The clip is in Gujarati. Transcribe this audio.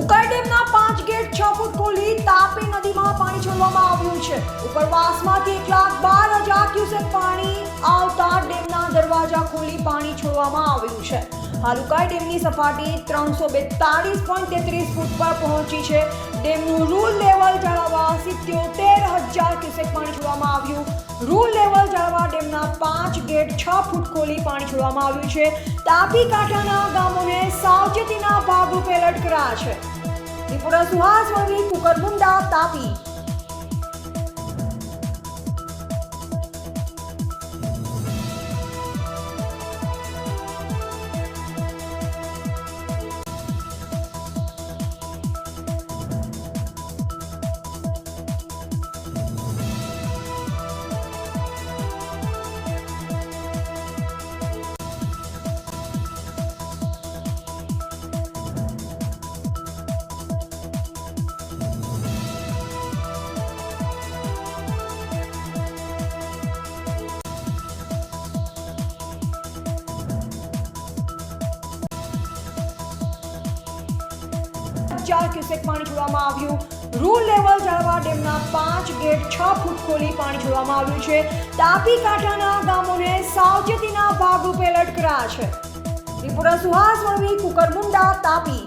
ઉકાઈ ડેમના પાંચ ગેટ છ ફૂટ ખોલી તાપી નદીમાં પાણી છોડવામાં આવ્યું છે. ઉપરવાસમાંથી એક લાખ બાર હજાર ક્યુસેક પાણી આવતા ડેમના દરવાજા ખોલી પાણી છોડવામાં આવ્યું છે. હાલ ઉકાઈ ડેમની સપાટી ત્રણસો બેતાળીસ પોઈન્ટ તેત્રીસ ફૂટ પર પહોંચી છે. ડેમનું રૂલ લેવલ જાળવવા સિત્યોતેર હજાર ક્યુસેક પાણી છોડવામાં આવ્યું રૂલ લેવલ જાળવા ડેમના પાંચ ગેટ છ ફૂટ ખોલી પાણી છોડવામાં આવ્યું છે. તાપી કાંઠાના ગામોને સાવચેતીના ભાગરૂપે એલર્ટ કરાયા છે. ત્રિપુરા સુહાસ વંગી કુકરમુંડા તાપી. હજાર ક્યુસેક પાણી છોડવામાં આવ્યું. રૂલ લેવલ જાળવા ડેમના પાંચ ગેટ છ ફૂટ ખોલી પાણી છોડવામાં આવ્યું છે. તાપી કાંઠાના ગામોને સાવચેતીના ભાગરૂપે લટકરા છે. ત્રિપુરા સુહાસ વળવી કુકરમુંડા, તાપી.